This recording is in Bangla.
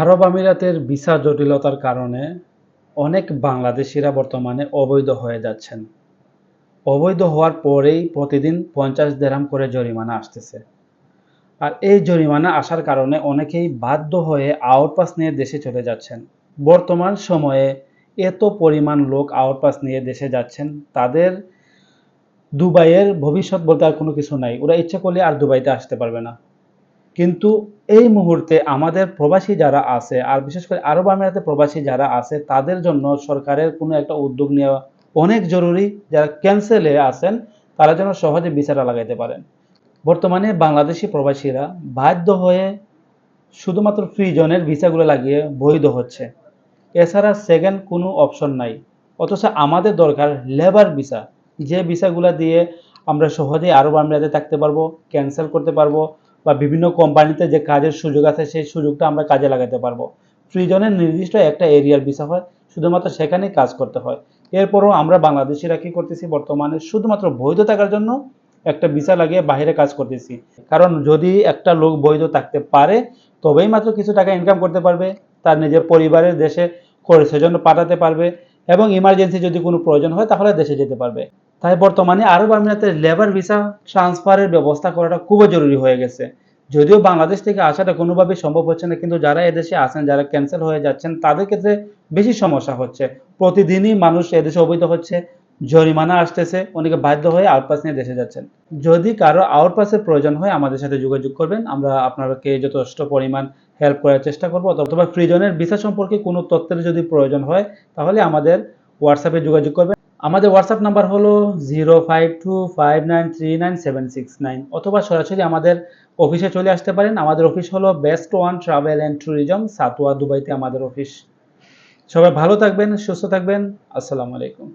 আরব আমিরাতের ভিসা জটিলতার কারণে অনেক বাংলাদেশিরা বর্তমানে অবৈধ হয়ে যাচ্ছেন। অবৈধ হওয়ার পরেই প্রতিদিন পঞ্চাশ দেরাম করে জরিমানা আসতেছে। আর এই জরিমানা আসার কারণে অনেকেই বাধ্য হয়ে আউটপাস নিয়ে দেশে চলে যাচ্ছেন। বর্তমান সময়ে এত পরিমাণ লোক আউটপাস নিয়ে দেশে যাচ্ছেন, তাদের দুবাইয়ের ভবিষ্যৎ বলতে আর কোনো কিছু নাই। ওরা ইচ্ছা করলে আর দুবাইতে আসতে পারবে না। কিন্তু এই মুহূর্তে আমাদের প্রবাসী যারা আছে, আর বিশেষ করে আরব আমিরাতে প্রবাসী যারা আছে, তাদের জন্য সরকারের কোনো একটা উদ্যোগ নেওয়া অনেক জরুরি। যারা ক্যান্সেলে আছেন, তারা যেন সহজে বিচারা লাগাইতে পারেন। বর্তমানে বাংলাদেশি প্রবাসীরা বাধ্য হয়ে শুধুমাত্র ফ্রি জোনের ভিসাগুলো লাগিয়ে বৈধ হচ্ছে। এছাড়া সেকেন্ড কোনো অপশন নাই। অথচ আমাদের দরকার লেবার ভিসা যে ভিসাগুলো দিয়ে আমরা সহজেই আরব আমিরাতে থাকতে পারব ক্যান্সেল করতে পারব বা বিভিন্ন কোম্পানিতে যে কাজের সুযোগ আছে, সেই সুযোগটা আমরা কাজে লাগাতে পারব। ফ্রি নির্দিষ্ট একটা এরিয়ার ভিসা হয়, শুধুমাত্র সেখানেই কাজ করতে হয়। এরপরও আমরা বাংলাদেশিরা কি করতেছি, বর্তমানে শুধুমাত্র বৈধ থাকার জন্য একটা ভিসা লাগিয়ে বাইরে কাজ করতেছি। কারণ যদি একটা লোক বৈধ থাকতে পারে, তবেই মাত্র কিছু টাকা ইনকাম করতে পারবে, তার নিজের পরিবারের দেশে করে সেজন্য পাঠাতে পারবে, এবং ইমার্জেন্সি যদি কোনো প্রয়োজন হয়, তাহলে দেশে যেতে পারবে। তাই বর্তমানে আরব আমিরাতে লেবার ভিসা ট্রান্সফারের ব্যবস্থা করাটা খুবই জরুরি হয়ে গেছে। যদিও বাংলাদেশ থেকে আসাটা কোনোভাবেই সম্ভব হচ্ছে না, কিন্তু যারা এদেশে আছেন, যারা ক্যান্সেল হয়ে যাচ্ছেন, তাদের ক্ষেত্রে বেশি সমস্যা হচ্ছে। প্রতিদিনই মানুষ এদেশে অবৈধ হচ্ছে, জরিমানা আসতেছে, অনেকে বাধ্য হয়ে আউটপাস নিয়ে দেশে যাচ্ছেন। যদি কারও আউটপাসের প্রয়োজন হয়, আমাদের সাথে যোগাযোগ করবেন, আমরা আপনাকে যথেষ্ট পরিমাণ হেল্প করার চেষ্টা করব, অথবা ফ্রিজনের ভিসা সম্পর্কে কোনো তথ্যের যদি প্রয়োজন হয়, তাহলে আমাদের হোয়াটসঅ্যাপে যোগাযোগ করবেন। আমাদের হোয়াটসঅ্যাপ নাম্বার হলো zero five two five nine three nine seven six nine অথবা সরাসরি আমাদের অফিসে চলে আসতে পারেন। আমাদের অফিস হলো best one travel and tourism Satwa, দুবাইতে আমাদের অফিস সবাই ভালো থাকবেন, সুস্থ থাকবেন। আসসালামু আলাইকুম।